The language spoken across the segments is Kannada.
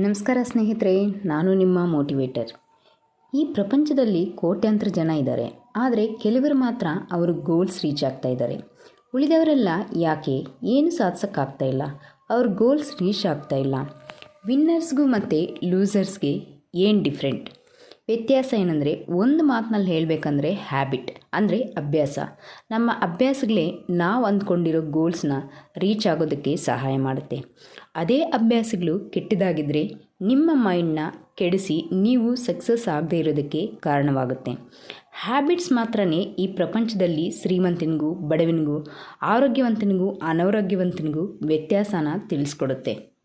ನಮಸ್ಕಾರ ಸ್ನೇಹಿತರೆ, ನಾನು ನಿಮ್ಮ ಮೋಟಿವೇಟರ್. ಈ ಪ್ರಪಂಚದಲ್ಲಿ ಕೋಟ್ಯಾಂತರ ಜನ ಇದ್ದಾರೆ. ಆದರೆ ಕೆಲವರು ಮಾತ್ರ ಅವರು ಗೋಲ್ಸ್ ರೀಚ್ ಆಗ್ತಾ ಇದ್ದಾರೆ. ಉಳಿದವರೆಲ್ಲ ಯಾಕೆ ಏನು ಸಾಧಿಸೋಕ್ಕಾಗ್ತಾ ಇಲ್ಲ? ಅವ್ರ ಗೋಲ್ಸ್ ರೀಚ್ ಆಗ್ತಾ ಇಲ್ಲ. ವಿನ್ನರ್ಸ್ಗೂ ಮತ್ತು ಲೂಸರ್ಸ್ಗೆ ಏನು ಡಿಫ್ರೆಂಟ್ ವ್ಯತ್ಯಾಸ ಏನಂದರೆ ಒಂದು ಮಾತಿನಲ್ಲಿ ಹೇಳಬೇಕಂದ್ರೆ ಹ್ಯಾಬಿಟ್ ಅಂದರೆ ಅಭ್ಯಾಸ. ನಮ್ಮ ಅಭ್ಯಾಸಗಳೇ ನಾವು ಅಂದ್ಕೊಂಡಿರೋ ಗೋಲ್ಸ್ನ ರೀಚ್ ಆಗೋದಕ್ಕೆ ಸಹಾಯ ಮಾಡುತ್ತೆ. ಅದೇ ಅಭ್ಯಾಸಗಳು ಕೆಟ್ಟದಾಗಿದ್ದರೆ ನಿಮ್ಮ ಮೈಂಡ್ನ ಕೆಡಿಸಿ ನೀವು ಸಕ್ಸಸ್ ಆಗದೇ ಇರೋದಕ್ಕೆ ಕಾರಣವಾಗುತ್ತೆ. ಹ್ಯಾಬಿಟ್ಸ್ ಮಾತ್ರನೇ ಈ ಪ್ರಪಂಚದಲ್ಲಿ ಶ್ರೀಮಂತನಿಗೂ, ಬಡವನಿಗೂ, ಆರೋಗ್ಯವಂತನಿಗೂ, ಅನಾರೋಗ್ಯವಂತನಿಗೂ ವ್ಯತ್ಯಾಸನ ತಿಳಿಸ್ಕೊಡುತ್ತೆ.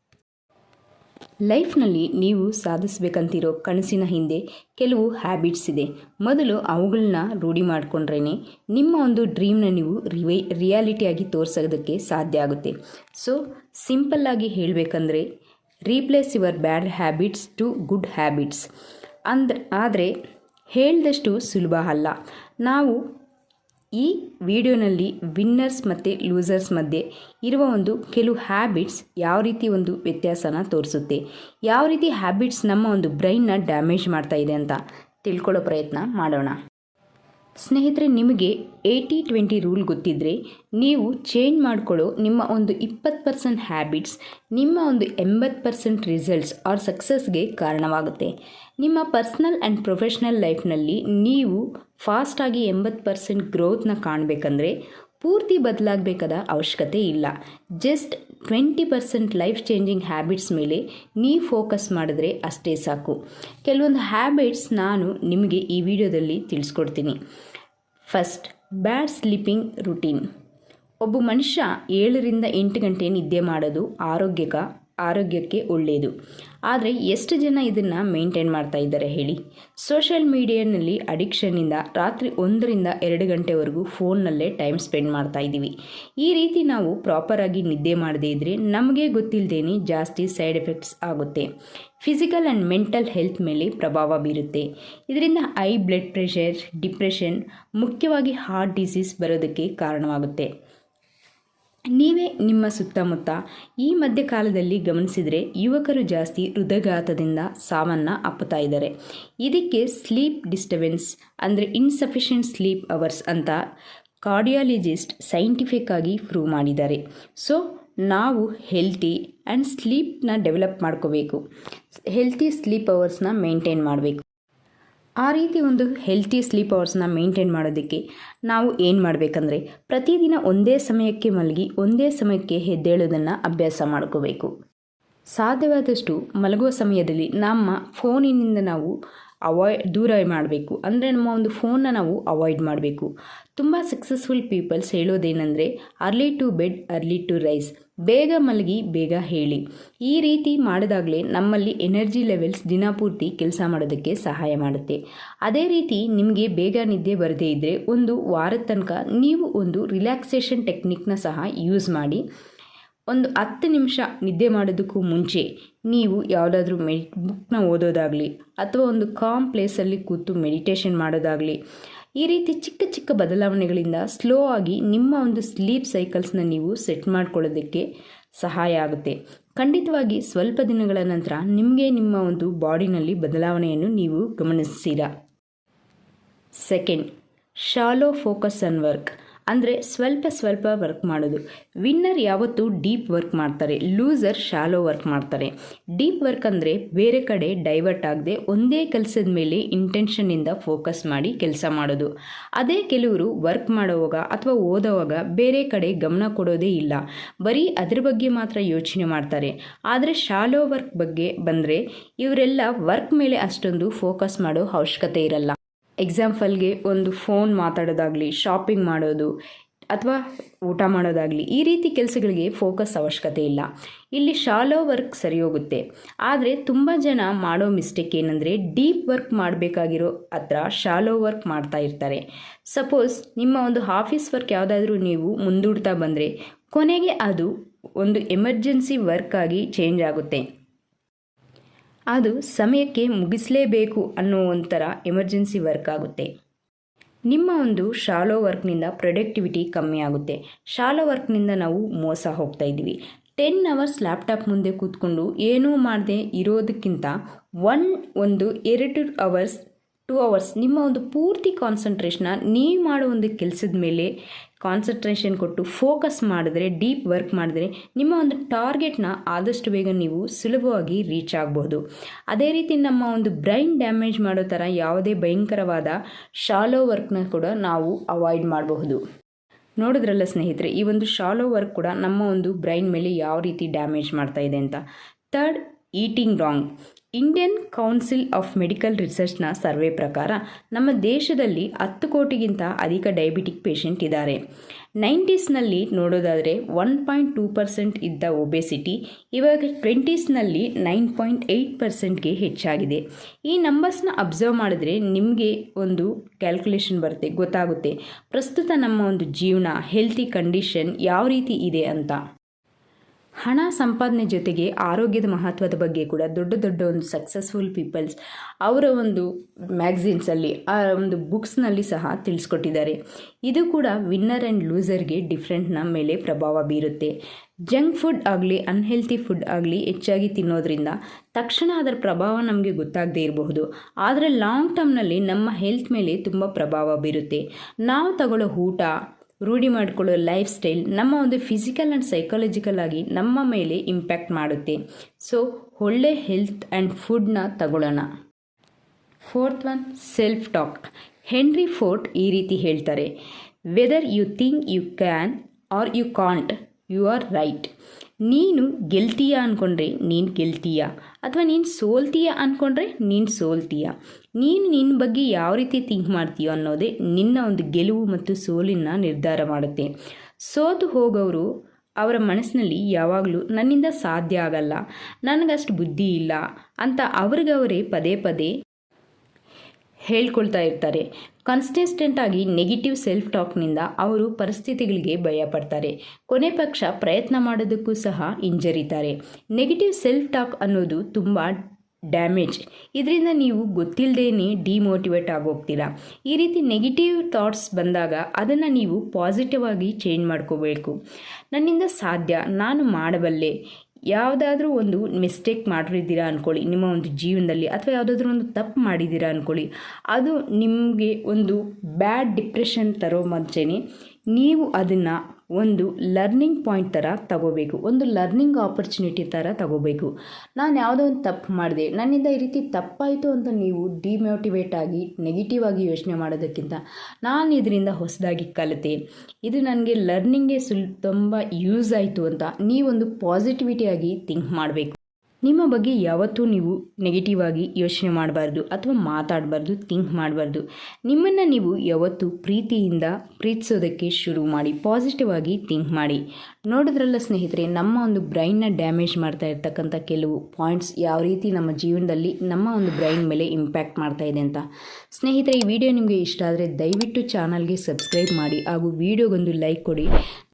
ಲೈಫ್ನಲ್ಲಿ ನೀವು ಸಾಧಿಸಬೇಕಂತಿರೋ ಕನಸಿನ ಹಿಂದೆ ಕೆಲವು ಹ್ಯಾಬಿಟ್ಸ್ ಇದೆ. ಮೊದಲು ಅವುಗಳನ್ನ ರೂಢಿ ಮಾಡಿಕೊಂಡ್ರೇ ನಿಮ್ಮ ಒಂದು ಡ್ರೀಮ್ನ ನೀವು ರಿವೈ, ರಿಯಾಲಿಟಿಯಾಗಿ ತೋರಿಸೋದಕ್ಕೆ ಸಾಧ್ಯ ಆಗುತ್ತೆ. ಸೊ ಸಿಂಪಲ್ಲಾಗಿ ಹೇಳಬೇಕಂದ್ರೆ replace your bad habits to good habits. ಅಂದ್ರ ಆದರೆ ಹೇಳಿದಷ್ಟು ಸುಲಭ ಅಲ್ಲ. ನಾವು ಈ ವಿಡಿಯೋನಲ್ಲಿ ವಿನ್ನರ್ಸ್ ಮತ್ತು ಲೂಸರ್ಸ್ ಮಧ್ಯೆ ಇರುವ ಒಂದು ಕೆಲವು ಹ್ಯಾಬಿಟ್ಸ್ ಯಾವ ರೀತಿ ಒಂದು ವ್ಯತ್ಯಾಸನ ತೋರಿಸುತ್ತೆ, ಯಾವ ರೀತಿ ಹ್ಯಾಬಿಟ್ಸ್ ನಮ್ಮ ಒಂದು ಬ್ರೈನ್ನ ಡ್ಯಾಮೇಜ್ ಮಾಡ್ತಾ ಇದೆ ಅಂತ ತಿಳ್ಕೊಳ್ಳೋ ಪ್ರಯತ್ನ ಮಾಡೋಣ. ಸ್ನೇಹಿತರೆ, ನಿಮಗೆ ಏಯ್ಟಿ ಟ್ವೆಂಟಿ ರೂಲ್ ಗೊತ್ತಿದ್ದರೆ ನೀವು ಚೇಂಜ್ ಮಾಡಿಕೊಳ್ಳೋ ನಿಮ್ಮ ಒಂದು ಇಪ್ಪತ್ತು ಪರ್ಸೆಂಟ್ ಹ್ಯಾಬಿಟ್ಸ್ ನಿಮ್ಮ ಒಂದು ಎಂಬತ್ತು ಪರ್ಸೆಂಟ್ ರಿಸಲ್ಟ್ಸ್ ಆರ್ ಸಕ್ಸಸ್ಗೆ ಕಾರಣವಾಗುತ್ತೆ. ನಿಮ್ಮ ಪರ್ಸ್ನಲ್ ಆ್ಯಂಡ್ ಪ್ರೊಫೆಷ್ನಲ್ ಲೈಫ್ನಲ್ಲಿ ನೀವು ಫಾಸ್ಟಾಗಿ ಎಂಬತ್ತು ಪರ್ಸೆಂಟ್ ಗ್ರೋತ್ನ ಕಾಣಬೇಕಂದ್ರೆ ಪೂರ್ತಿ ಬದಲಾಗಬೇಕಾದ ಅವಶ್ಯಕತೆ ಇಲ್ಲ. Just twenty percent life changing habits ಮೇಲೆ ನೀವು ಫೋಕಸ್ ಮಾಡಿದ್ರೆ ಅಷ್ಟೇ ಸಾಕು. ಕೆಲವೊಂದು ಹ್ಯಾಬಿಟ್ಸ್ ನಾನು ನಿಮಗೆ ಈ ವಿಡಿಯೋದಲ್ಲಿ ತಿಳಿಸ್ಕೊಡ್ತೀನಿ. First, bad sleeping routine. ಒಬ್ಬ ಮನುಷ್ಯ ಏಳರಿಂದ ಎಂಟು ಗಂಟೆ ನಿದ್ದೆ ಮಾಡೋದು ಆರೋಗ್ಯಕ ಆರೋಗ್ಯಕ್ಕೆ ಒಳ್ಳೆಯದು ಆದರೆ ಎಷ್ಟು ಜನ ಇದನ್ನು ಮೇಂಟೈನ್ ಮಾಡ್ತಾ ಇದ್ದಾರೆ ಹೇಳಿ? ಸೋಷಿಯಲ್ ಮೀಡಿಯಾನಲ್ಲಿ ಅಡಿಕ್ಷನ್ನಿಂದ ರಾತ್ರಿ ಒಂದರಿಂದ ಎರಡು ಗಂಟೆವರೆಗೂ ಫೋನ್ನಲ್ಲೇ ಟೈಮ್ ಸ್ಪೆಂಡ್ ಮಾಡ್ತಾ ಇದ್ದೀವಿ. ಈ ರೀತಿ ನಾವು ಪ್ರಾಪರಾಗಿ ನಿದ್ದೆ ಮಾಡದೇ ಇದ್ದರೆ ನಮಗೆ ಗೊತ್ತಿಲ್ಲದೇನೆ ಜಾಸ್ತಿ ಸೈಡ್ ಎಫೆಕ್ಟ್ಸ್ ಆಗುತ್ತೆ. ಫಿಸಿಕಲ್ ಆ್ಯಂಡ್ ಮೆಂಟಲ್ ಹೆಲ್ತ್ ಮೇಲೆ ಪ್ರಭಾವ ಬೀರುತ್ತೆ. ಇದರಿಂದ ಹೈ ಬ್ಲಡ್ ಪ್ರೆಷರ್, ಡಿಪ್ರೆಷನ್, ಮುಖ್ಯವಾಗಿ ಹಾರ್ಟ್ ಡಿಸೀಸ್ ಬರೋದಕ್ಕೆ ಕಾರಣವಾಗುತ್ತೆ. ನೀವೇ ನಿಮ್ಮ ಸುತ್ತಮುತ್ತ ಈ ಮಧ್ಯಕಾಲದಲ್ಲಿ ಗಮನಿಸಿದರೆ ಯುವಕರು ಜಾಸ್ತಿ ಹೃದಯಘಾತದಿಂದ ಸಾವನ್ನು ಅಪ್ಪುತ್ತಾ ಇದ್ದಾರೆ. ಇದಕ್ಕೆ ಸ್ಲೀಪ್ ಡಿಸ್ಟರ್ಬೆನ್ಸ್ ಅಂದರೆ ಇನ್ಸಫಿಷಿಯೆಂಟ್ ಸ್ಲೀಪ್ ಅವರ್ಸ್ ಅಂತ ಕಾರ್ಡಿಯಾಲಜಿಸ್ಟ್ ಸೈಂಟಿಫಿಕ್ ಆಗಿ ಪ್ರೂವ್ ಮಾಡಿದ್ದಾರೆ. ಸೊ, ನಾವು ಹೆಲ್ತಿ ಆ್ಯಂಡ್ ಸ್ಲೀಪ್ನ ಡೆವಲಪ್ ಮಾಡ್ಕೋಬೇಕು. ಹೆಲ್ತಿ ಸ್ಲೀಪ್ ಅವರ್ಸ್ನ ಮೇಂಟೈನ್ ಮಾಡಬೇಕು. ಆ ರೀತಿ ಒಂದು ಹೆಲ್ತಿ ಸ್ಲೀಪ್ ಅವರ್ಸ್ನ ಮೇಂಟೈನ್ ಮಾಡೋದಕ್ಕೆ ನಾವು ಏನು ಮಾಡಬೇಕಂದ್ರೆ ಪ್ರತಿದಿನ ಒಂದೇ ಸಮಯಕ್ಕೆ ಮಲಗಿ ಒಂದೇ ಸಮಯಕ್ಕೆ ಎದ್ದೇಳೋದನ್ನು ಅಭ್ಯಾಸ ಮಾಡ್ಕೋಬೇಕು. ಸಾಧ್ಯವಾದಷ್ಟು ಮಲಗುವ ಸಮಯದಲ್ಲಿ ನಮ್ಮ ಫೋನಿನಿಂದ ನಾವು ಅವಾಯ್ಡ್ ದೂರ ಮಾಡಬೇಕು. ಅಂದರೆ ನಮ್ಮ ಒಂದು ಫೋನ್ನ ನಾವು ಅವಾಯ್ಡ್ ಮಾಡಬೇಕು. ತುಂಬ successful peoples ಹೇಳೋದೇನೆಂದರೆ early to bed early to rise ಬೇಗ ಮಲಗಿ, ಬೇಗ ಹೇಳಿ. ಈ ರೀತಿ ಮಾಡಿದಾಗಲೇ ನಮ್ಮಲ್ಲಿ ಎನರ್ಜಿ ಲೆವೆಲ್ಸ್ ದಿನಪೂರ್ತಿ ಕೆಲಸ ಮಾಡೋದಕ್ಕೆ ಸಹಾಯ ಮಾಡುತ್ತೆ. ಅದೇ ರೀತಿ ನಿಮಗೆ ಬೇಗ ನಿದ್ದೆ ಬರದೇ ಇದ್ದರೆ ಒಂದು ವಾರದ ತನಕ ನೀವು ಒಂದು ರಿಲ್ಯಾಕ್ಸೇಷನ್ ಟೆಕ್ನಿಕ್ನ ಸಹ ಯೂಸ್ ಮಾಡಿ. ಒಂದು ಹತ್ತು ನಿಮಿಷ ನಿದ್ದೆ ಮಾಡೋದಕ್ಕೂ ಮುಂಚೆ ನೀವು ಯಾವುದಾದ್ರೂ ಮೆಡಿ, ಬುಕ್ನ ಓದೋದಾಗಲಿ ಅಥವಾ ಒಂದು ಕಾಮ್ ಪ್ಲೇಸಲ್ಲಿ ಕೂತು ಮೆಡಿಟೇಷನ್ ಮಾಡೋದಾಗಲಿ ಈ ರೀತಿ ಚಿಕ್ಕ ಚಿಕ್ಕ ಬದಲಾವಣೆಗಳಿಂದ ಸ್ಲೋ ಆಗಿ ನಿಮ್ಮ ಒಂದು ಸ್ಲೀಪ್ ಸೈಕಲ್ಸ್ನ ನೀವು ಸೆಟ್ ಮಾಡ್ಕೊಳ್ಳೋದಕ್ಕೆ ಸಹಾಯ ಆಗುತ್ತೆ. ಖಂಡಿತವಾಗಿ ಸ್ವಲ್ಪ ದಿನಗಳ ನಂತರ ನಿಮಗೆ ನಿಮ್ಮ ಒಂದು ಬಾಡಿನಲ್ಲಿ ಬದಲಾವಣೆಯನ್ನು ನೀವು ಗಮನಿಸ್ತೀರಾ? Second shallow focus on work ಅಂದರೆ ಸ್ವಲ್ಪ ಸ್ವಲ್ಪ ವರ್ಕ್ ಮಾಡೋದು. ವಿನ್ನರ್ ಯಾವತ್ತೂ ಡೀಪ್ ವರ್ಕ್ ಮಾಡ್ತಾರೆ. ಲೂಸರ್ ಶಾಲೋ ವರ್ಕ್ ಮಾಡ್ತಾರೆ. ಡೀಪ್ ವರ್ಕ್ ಅಂದರೆ ಬೇರೆ ಕಡೆ ಡೈವರ್ಟ್ ಆಗದೆ ಒಂದೇ ಕೆಲಸದ ಮೇಲೆ ಇಂಟೆನ್ಷನ್ನಿಂದ ಫೋಕಸ್ ಮಾಡಿ ಕೆಲಸ ಮಾಡೋದು. ಅದೇ ಕೆಲವರು ವರ್ಕ್ ಮಾಡೋವಾಗ ಅಥವಾ ಓದೋವಾಗ ಬೇರೆ ಕಡೆ ಗಮನ ಕೊಡೋದೇ ಇಲ್ಲ. ಬರೀ ಅದ್ರ ಬಗ್ಗೆ ಮಾತ್ರ ಯೋಚನೆ ಮಾಡ್ತಾರೆ. ಆದರೆ ಶಾಲೋ ವರ್ಕ್ ಬಗ್ಗೆ ಬಂದರೆ ಇವರೆಲ್ಲ ವರ್ಕ್ ಮೇಲೆ ಅಷ್ಟೊಂದು ಫೋಕಸ್ ಮಾಡೋ ಅವಶ್ಯಕತೆ ಇರಲ್ಲ. ಎಕ್ಸಾಂಪಲ್ಗೆ ಒಂದು ಫೋನ್ ಮಾತಾಡೋದಾಗಲಿ, ಶಾಪಿಂಗ್ ಮಾಡೋದು, ಅಥವಾ ಊಟ ಮಾಡೋದಾಗಲಿ, ಈ ರೀತಿ ಕೆಲಸಗಳಿಗೆ ಫೋಕಸ್ ಅವಶ್ಯಕತೆ ಇಲ್ಲ. ಇಲ್ಲಿ ಶಾಲೋ ವರ್ಕ್ ಸರಿ ಹೋಗುತ್ತೆ. ಆದರೆ ತುಂಬ ಜನ ಮಾಡೋ ಮಿಸ್ಟೇಕ್ ಏನಂದರೆ, ಡೀಪ್ ವರ್ಕ್ ಮಾಡಬೇಕಾಗಿರೋ ಹತ್ರ ಶಾಲೋ ವರ್ಕ್ ಮಾಡ್ತಾ ಇರ್ತಾರೆ. ಸಪೋಸ್ ನಿಮ್ಮ ಒಂದು ಆಫೀಸ್ ವರ್ಕ್ ಯಾವುದಾದ್ರೂ ನೀವು ಮುಂದೂಡ್ತಾ ಬಂದರೆ, ಕೊನೆಗೆ ಅದು ಒಂದು ಎಮರ್ಜೆನ್ಸಿ ವರ್ಕ್ ಆಗಿ ಚೇಂಜ್ ಆಗುತ್ತೆ. ಅದು ಸಮಯಕ್ಕೆ ಮುಗಿಸಲೇಬೇಕು ಅನ್ನೋ ಒಂಥರ ಎಮರ್ಜೆನ್ಸಿ ವರ್ಕ್ ಆಗುತ್ತೆ. ನಿಮ್ಮ ಒಂದು ಶಾಲೋ ವರ್ಕ್ನಿಂದ ಪ್ರೊಡಕ್ಟಿವಿಟಿ ಕಮ್ಮಿ ಆಗುತ್ತೆ. ಶಾಲೋ ವರ್ಕ್ನಿಂದ ನಾವು ಮೋಸ ಹೋಗ್ತಾ ಇದ್ದೀವಿ. ಟೆನ್ ಅವರ್ಸ್ ಲ್ಯಾಪ್ಟಾಪ್ ಮುಂದೆ ಕೂತ್ಕೊಂಡು ಏನೂ ಮಾಡದೆ ಇರೋದಕ್ಕಿಂತ ಒನ್ ಒಂದು, ಎರಡು ಅವರ್ಸ್ ಟೂ ಅವರ್ಸ್. ನಿಮ್ಮ ಒಂದು ಪೂರ್ತಿ ಕಾನ್ಸಂಟ್ರೇಷನ್ನ ನೀವು ಮಾಡೋ ಒಂದು ಕೆಲಸದ ಮೇಲೆ ಕಾನ್ಸಂಟ್ರೇಷನ್ ಕೊಟ್ಟು ಫೋಕಸ್ ಮಾಡಿದ್ರೆ ಡೀಪ್ ವರ್ಕ್ ಮಾಡಿದ್ರೆ ನಿಮ್ಮ ಒಂದು ಟಾರ್ಗೆಟ್ನ ಆದಷ್ಟು ಬೇಗ ನೀವು ಸುಲಭವಾಗಿ ರೀಚ್ ಆಗ್ಬೋದು. ಅದೇ ರೀತಿ ನಮ್ಮ ಒಂದು ಬ್ರೈನ್ ಡ್ಯಾಮೇಜ್ ಮಾಡೋ ಥರ ಯಾವುದೇ ಭಯಂಕರವಾದ ಶಾಲೋ ವರ್ಕ್ನ ಕೂಡ ನಾವು ಅವಾಯ್ಡ್ ಮಾಡಬಹುದು. ನೋಡಿದ್ರಲ್ಲ ಸ್ನೇಹಿತರೆ, ಈ ಒಂದು ಶಾಲೋ ವರ್ಕ್ ಕೂಡ ನಮ್ಮ ಒಂದು ಬ್ರೈನ್ ಮೇಲೆ ಯಾವ ರೀತಿ ಡ್ಯಾಮೇಜ್ ಮಾಡ್ತಾ ಇದೆ ಅಂತ. Third eating wrong Indian council of medical ರಿಸರ್ಚ್ನ survey ಪ್ರಕಾರ ನಮ್ಮ ದೇಶದಲ್ಲಿ ಹತ್ತು ಕೋಟಿಗಿಂತ ಅಧಿಕ ಡಯಾಬಿಟಿಕ್ ಪೇಷಂಟ್ ಇದ್ದಾರೆ. ನೈಂಟೀಸ್ನಲ್ಲಿ ನೋಡೋದಾದರೆ ಒನ್ ಪಾಯಿಂಟ್ ಟೂ ಪರ್ಸೆಂಟ್ ಇದ್ದ ಒಬೆಸಿಟಿ ಇವಾಗ ಟ್ವೆಂಟೀಸ್ನಲ್ಲಿ ನೈನ್ ಪಾಯಿಂಟ್ ಏಯ್ಟ್ ಪರ್ಸೆಂಟ್ಗೆ ಹೆಚ್ಚಾಗಿದೆ. ಈ ನಂಬರ್ಸ್ನ ಅಬ್ಸರ್ವ್ ಮಾಡಿದ್ರೆ ನಿಮಗೆ ಒಂದು ಕ್ಯಾಲ್ಕುಲೇಷನ್ ಬರುತ್ತೆ, ಗೊತ್ತಾಗುತ್ತೆ. ಪ್ರಸ್ತುತ ನಮ್ಮ ಒಂದು ಜೀವನ ಹೆಲ್ತಿ ಕಂಡೀಷನ್ ಯಾವ ರೀತಿ ಇದೆ ಅಂತ. ಹಣ ಸಂಪಾದನೆ ಜೊತೆಗೆ ಆರೋಗ್ಯದ ಮಹತ್ವದ ಬಗ್ಗೆ ಕೂಡ ದೊಡ್ಡ ದೊಡ್ಡ ಒಂದು ಸಕ್ಸಸ್ಫುಲ್ ಪೀಪಲ್ಸ್ ಅವರ ಒಂದು ಮ್ಯಾಗ್ಝಿನ್ಸಲ್ಲಿ ಆ ಒಂದು ಬುಕ್ಸ್ನಲ್ಲಿ ಸಹ ತಿಳಿಸ್ಕೊಟ್ಟಿದ್ದಾರೆ. ಇದು ಕೂಡ ವಿನ್ನರ್ ಆ್ಯಂಡ್ ಲೂಸರ್ಗೆ ಡಿಫ್ರೆಂಟ್ನ ಮೇಲೆ ಪ್ರಭಾವ ಬೀರುತ್ತೆ. ಜಂಕ್ ಫುಡ್ ಆಗಲಿ ಅನ್ಹೆಲ್ತಿ ಫುಡ್ ಆಗಲಿ ಹೆಚ್ಚಾಗಿ ತಿನ್ನೋದ್ರಿಂದ ತಕ್ಷಣ ಅದರ ಪ್ರಭಾವ ನಮಗೆ ಗೊತ್ತಾಗದೇ ಇರಬಹುದು. ಆದರೆ ಲಾಂಗ್ ಟರ್ಮ್ನಲ್ಲಿ ನಮ್ಮ ಹೆಲ್ತ್ ಮೇಲೆ ತುಂಬ ಪ್ರಭಾವ ಬೀರುತ್ತೆ. ನಾವು ತಗೊಳ್ಳೋ ಊಟ ರೂಢಿ ಮಾಡಿಕೊಳ್ಳೋ ಲೈಫ್ ಸ್ಟೈಲ್ ನಮ್ಮ ಒಂದು ಫಿಸಿಕಲ್ ಆ್ಯಂಡ್ ಸೈಕಾಲಜಿಕಲ್ ಆಗಿ ನಮ್ಮ ಮೇಲೆ ಇಂಪ್ಯಾಕ್ಟ್ ಮಾಡುತ್ತೆ. ಸೊ ಒಳ್ಳೆ ಹೆಲ್ತ್ ಆ್ಯಂಡ್ ಫುಡ್ನ ತಗೊಳ್ಳೋಣ. Fourth one self talk Henry Ford ಈ ರೀತಿ ಹೇಳ್ತಾರೆ whether you think you can or you can't you are right ನೀನು ಗೆಲ್ತೀಯ ಅಂದ್ಕೊಂಡ್ರೆ ನೀನು ಗೆಲ್ತೀಯ? ಅಥವಾ ನೀನು ಸೋಲ್ತೀಯ ಅಂದ್ಕೊಂಡ್ರೆ ನೀನು ಸೋಲ್ತೀಯ? ನೀನು ನಿನ್ನ ಬಗ್ಗೆ ಯಾವ ರೀತಿ ಥಿಂಕ್ ಮಾಡ್ತೀಯೋ ಅನ್ನೋದೇ ನಿನ್ನ ಒಂದು ಗೆಲುವು ಮತ್ತು ಸೋಲಿನ ನಿರ್ಧಾರ ಮಾಡುತ್ತೆ. ಸೋತು ಹೋಗೋರು ಅವರ ಮನಸ್ಸಿನಲ್ಲಿ ಯಾವಾಗಲೂ ನನ್ನಿಂದ ಸಾಧ್ಯ ಆಗಲ್ಲ, ನನಗಷ್ಟು ಬುದ್ಧಿ ಇಲ್ಲ ಅಂತ ಅವ್ರಿಗವರೇ ಪದೇ ಪದೇ ಹೇಳ್ಕೊಳ್ತಾ ಇರ್ತಾರೆ. ಕನ್ಸಿಸ್ಟೆಂಟ್ ನೆಗೆಟಿವ್ ಸೆಲ್ಫ್ ಟಾಕ್ನಿಂದ ಅವರು ಪರಿಸ್ಥಿತಿಗಳಿಗೆ ಭಯಪಡ್ತಾರೆ. ಕೊನೆ ಪಕ್ಷ ಪ್ರಯತ್ನ ಮಾಡೋದಕ್ಕೂ ಸಹ ಹಿಂಜರಿತಾರೆ. ನೆಗೆಟಿವ್ ಸೆಲ್ಫ್ ಟಾಕ್ ಅನ್ನೋದು ತುಂಬ ಡ್ಯಾಮೇಜ್ ಇದರಿಂದ ನೀವು ಗೊತ್ತಿಲ್ಲದೇನೆ ಡಿಮೋಟಿವೇಟ್ ಆಗೋಗ್ತೀರಾ. ಈ ರೀತಿ ನೆಗೆಟಿವ್ ಥಾಟ್ಸ್ ಬಂದಾಗ ಅದನ್ನು ನೀವು ಪಾಸಿಟಿವ್ ಆಗಿ ಚೇಂಜ್ ಮಾಡ್ಕೋಬೇಕು. ನನ್ನಿಂದ ಸಾಧ್ಯ, ನಾನು ಮಾಡಬಲ್ಲೆ. ಯಾವುದಾದ್ರೂ ಒಂದು ಮಿಸ್ಟೇಕ್ ಮಾಡಿದ್ದೀರಾ ಅಂದ್ಕೊಳ್ಳಿ ನಿಮ್ಮ ಒಂದು ಜೀವನದಲ್ಲಿ ಅಥವಾ ಯಾವುದಾದ್ರೂ ಒಂದು ತಪ್ಪು ಮಾಡಿದ್ದೀರಾ ಅಂದ್ಕೊಳ್ಳಿ ಅದು ನಿಮಗೆ ಒಂದು ಬ್ಯಾಡ್ ಡಿಪ್ರೆಷನ್ ತರೋ ಮುಂಚೆನೇ ನೀವು ಅದನ್ನು ಒಂದು ಲರ್ನಿಂಗ್ ಪಾಯಿಂಟ್ ಥರ ತಗೋಬೇಕು. ಒಂದು ಲರ್ನಿಂಗ್ ಆಪರ್ಚುನಿಟಿ ಥರ ತಗೋಬೇಕು. ನಾನು ಯಾವುದೋ ಒಂದು ತಪ್ಪು ಮಾಡಿದೆ. ನನ್ನಿಂದ ಈ ರೀತಿ ತಪ್ಪಾಯಿತು ಅಂತ ನೀವು ಡಿಮೋಟಿವೇಟ್ ಆಗಿ ನೆಗೆಟಿವ್ ಆಗಿ ಯೋಚನೆ ಮಾಡೋದಕ್ಕಿಂತ ನಾನು ಇದರಿಂದ ಹೊಸದಾಗಿ ಕಲಿತೆ. ಇದು ನನಗೆ ಲರ್ನಿಂಗ್ಗೆ ಸುಲ್, ತುಂಬ ಯೂಸ್ ಆಯಿತು ಅಂತ ನೀವೊಂದು ಪಾಸಿಟಿವಿಟಿಯಾಗಿ ಥಿಂಕ್ ಮಾಡಬೇಕು. ನಿಮ್ಮ ಬಗ್ಗೆ ಯಾವತ್ತೂ ನೀವು ನೆಗೆಟಿವ್ ಆಗಿ ಯೋಚನೆ ಮಾಡಬಾರ್ದು ಅಥವಾ ಮಾತಾಡಬಾರ್ದು ಥಿಂಕ್ ಮಾಡಬಾರ್ದು. ನಿಮ್ಮನ್ನು ನೀವು ಯಾವತ್ತೂ ಪ್ರೀತಿಯಿಂದ ಪ್ರೀತಿಸೋದಕ್ಕೆ ಶುರು ಮಾಡಿ ಪಾಸಿಟಿವ್ ಆಗಿ ಥಿಂಕ್ ಮಾಡಿ. ನೋಡಿದ್ರಲ್ಲ ಸ್ನೇಹಿತರೆ, ನಮ್ಮ ಒಂದು ಬ್ರೈನ್ನ ಡ್ಯಾಮೇಜ್ ಮಾಡ್ತಾ ಇರ್ತಕ್ಕಂಥ ಕೆಲವು ಪಾಯಿಂಟ್ಸ್ ಯಾವ ರೀತಿ ನಮ್ಮ ಜೀವನದಲ್ಲಿ ನಮ್ಮ ಒಂದು ಬ್ರೈನ್ ಮೇಲೆ ಇಂಪ್ಯಾಕ್ಟ್ ಮಾಡ್ತಾ ಇದೆ ಅಂತ. ಸ್ನೇಹಿತರೆ, ಈ ವಿಡಿಯೋ ನಿಮಗೆ ಇಷ್ಟ ಆದರೆ ದಯವಿಟ್ಟು ಚಾನಲ್ಗೆ ಸಬ್ಸ್ಕ್ರೈಬ್ ಮಾಡಿ ಹಾಗೂ ವಿಡಿಯೋಗೊಂದು ಲೈಕ್ ಕೊಡಿ.